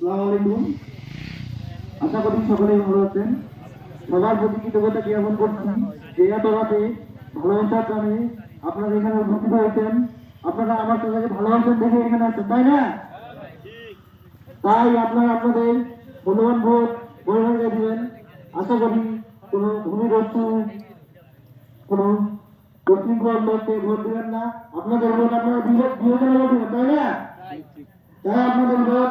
আসসালামু আলাইকুম। আশা করি সকলেই ভালো আছেন। সবার প্রতি কৃতজ্ঞতা জ্ঞাপন করছি যে এত রাতে ভালোবাসার টানে আপনারা এখানে উপস্থিত হয়েছেন। আপনারা আমার সাথে ভালোবাসার দেখে এখানে আছেন তাই না? তাই আপনারা আপনাদের মূল্যবান ভোট বৈঠকে দিবেন আশা করি কোনো ভূমিগ্রস্ত কোনো উশৃঙ্খল লোককে ভোট দিবেন না। আপনাদের ভোট আপনারা দিবেন তাই না? তাই আপনাদের ভোট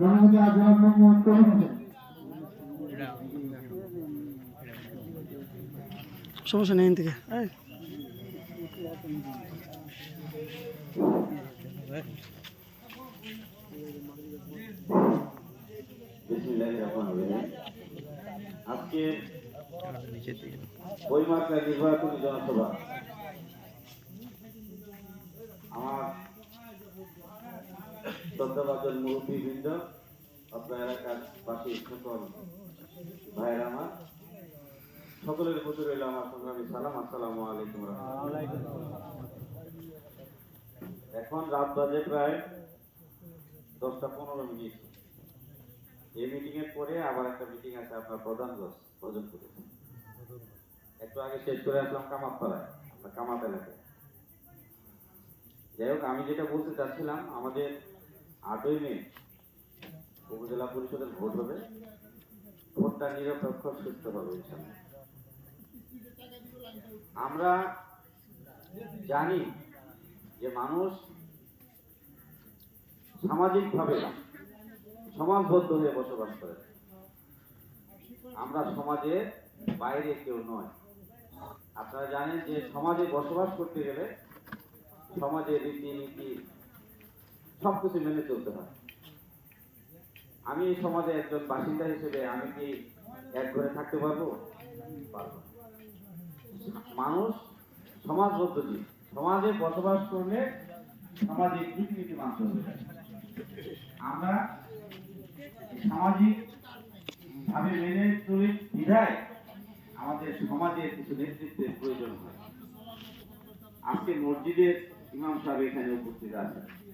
রণমতি আজহার মোহাম্মদ হোসেন সমস্যা নেই থেকে। আজকে বইমার্কা নির্বাচনী জনসভা। আমার শ্রদ্ধাভাজন মুরব্বীবৃন্দ আপনার এলাকার পাশে সকল ভাইয়ের আমার, সকলের প্রতি রইল আমার সংগ্রামী সালাম, আসসালামু আলাইকুম এখন রাত বাজে প্রায় দশটা পনেরো মিনিট। এই মিটিং এর পরে আবার একটা মিটিং আছে আপনার প্রধান দোষ প্রজন করে একটু আগে শেষ করে আসলাম কামাতপাড়ায় আপনার কামাত এলাকায়। যাই হোক, আমি যেটা বলতে চাচ্ছিলাম, আমাদের আটই মে উপজেলা পরিষদের ভোট হবে। ভোটটা নিরপেক্ষ সুস্থ হবে আমরা জানি যে মানুষ সামাজিকভাবে সমাজবদ্ধ হয়ে বসবাস করে। আমরা সমাজের বাইরে কেউ নয়। আপনারা জানেন যে সমাজে বসবাস করতে গেলে সমাজের রীতিনীতি সবকিছু মেনে চলতে হয়। আমি এই সমাজে একজন বাসিন্দা হিসেবে আমি কি এক ঘরে থাকতে পারব? মানুষ সমাজবদ্ধ জীব। সমাজে বসবাস করলে সামাজিক রীতিনীতি মানতে হবে। আমরা সামাজিক ভাবে মেনে চলি বিধায় আমাদের সমাজে কিছু নেতৃত্বের প্রয়োজন হয়। আজকে মসজিদের ইমাম সাহেব এখানে উপস্থিত আছেন।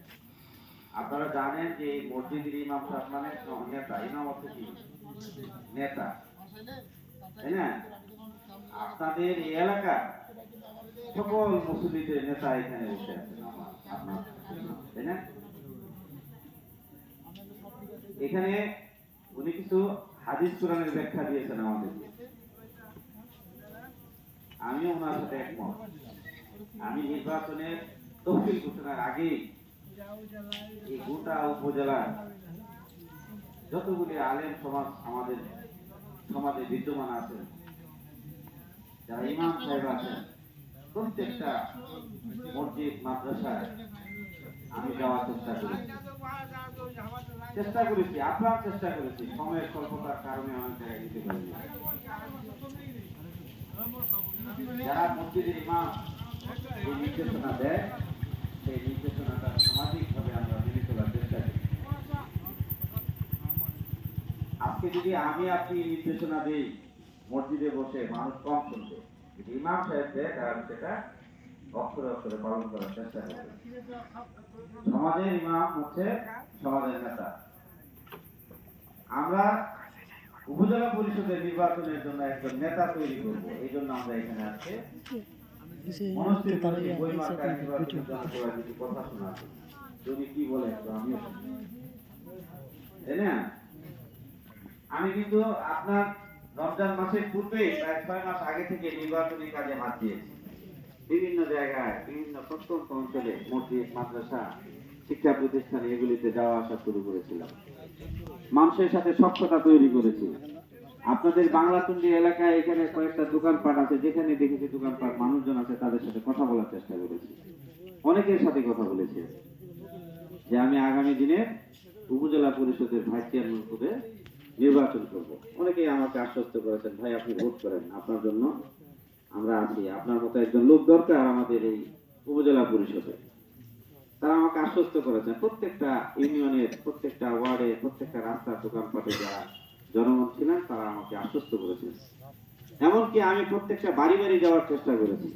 আপনারা জানেন যে মসজিদের ইমাম সাহেব মানে নেতা ইমাম অর্থ কি? নেতা। তাই না? আপনাদের এই এলাকা সকল মুসলিদের নেতা এখানে বসে আপনার তাই না? এখানে উনি কিছু হাদিস কোরআনের ব্যাখ্যা দিয়েছেন আমাদেরকে আমিও ওনার সাথে একমত। আমি নির্বাচনের তফসিল ঘোষণার আগেই এই গোটা উপজেলার যতগুলি আলেম সমাজ আমাদের সমাজে বিদ্যমান আছেন যারা ইমাম সাহেব আছেন, প্রত্যেকটা মসজিদ, মাদ্রাসায় আমি যাওয়ার চেষ্টা করি। চেষ্টা করেছি আপনার চেষ্টা করেছি, সময়ের স্বল্পতার কারণে অনেক জায়গায় যেতে পারিনি। যারা মসজিদের ইমাম নির্দেশনা দেয়, সেই নির্দেশনাটা সামাজিকভাবে আমরা মেনে চলার চেষ্টা করি আজকে যদি আমি আপনি নির্দেশনা দিই, মসজিদে বসে মানুষ কম শুনবে। ইমাম সাহেব দেয় তাহলে সেটা অক্ষরে অক্ষরে পালন করার চেষ্টা করবে। সমাজের ইমাম হচ্ছে সমাজের নেতা। আমরা উপজেলা পরিষদের নির্বাচনের জন্য একজন নেতা তৈরি করব, এই জন্য আমরা এখানে আজকে তারা কথা শোনা যদি কি বলে আমিও শুনি। তাই না? আমি কিন্তু আপনার রমজান মাসের পূর্বে প্রায় ছয় মাস আগে থেকে নির্বাচনী কাজে হাত দিয়েছি। বিভিন্ন জায়গায়, বিভিন্ন প্রত্যন্ত অঞ্চলে মসজিদ, মাদ্রাসা, শিক্ষা প্রতিষ্ঠান এগুলিতে যাওয়া আসা শুরু করেছিলাম। মানুষের সাথে স্বচ্ছতা তৈরি করেছি। আপনাদের বাংলাতুন্ডি এলাকায় এখানে কয়েকটা দোকানপাট আছে, যেখানে দেখেছি দোকানপাট মানুষজন আছে, তাদের সাথে কথা বলার চেষ্টা করেছি। অনেকের সাথে কথা বলেছি। যে আমি আগামী দিনে উপজেলা পরিষদের ভাইস চেয়ারম্যান পদে নির্বাচন করব। অনেকেই আমাকে আশ্বস্ত করেছেন, ভাই, আপনি ভোট করেন, আপনার জন্য আমরা আছি, আপনার মতো একজন লোক দরকার আমাদের এই উপজেলা পরিষদে। তারা আমাকে আশ্বস্ত করেছেন, প্রত্যেকটা ইউনিয়নের, প্রত্যেকটা ওয়ার্ডে, প্রত্যেকটা রাস্তার দোকানপাটে যারা জনগণ ছিলেন, তারা আমাকে আশ্বস্ত করেছেন। এমনকি আমি প্রত্যেকটা বাড়ি বাড়ি যাওয়ার চেষ্টা করেছি।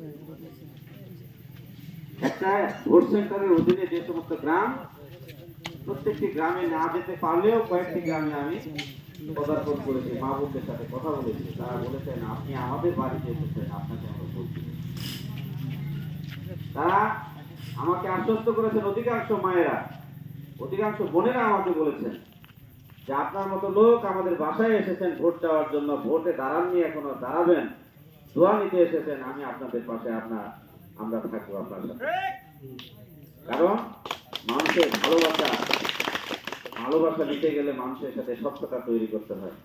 একটা ভোট সেন্টারের অধীনে যে সমস্ত গ্রাম, প্রত্যেকটি গ্রামে না যেতে পারলেও কয়েকটি গ্রামে আমি পদার্পণ করেছি মা বোনদের সাথে কথা বলেছি, তারা বলেছেন, আপনি আমাদের বাড়িতে এসেছেন, আপনাকে আমরা দিব। তারা আমাকে আশ্বস্ত করেছেন, অধিকাংশ মায়েরা, অধিকাংশ বোনেরা আমাকে বলেছেন যে, আপনার মতো লোক আমাদের বাসায় এসেছেন ভোট দেওয়ার জন্য, ভোটে দাঁড়াননি এখনও দাঁড়াবেন, দোয়া নিতে এসেছেন, আমি আপনাদের পাশে আপনার, আমরা থাকব আপনার সাথে কারণ মানুষের ভালোবাসা ভালোবাসা দিতে গেলে মানুষের সাথে সত্যতা তৈরি করতে হয়।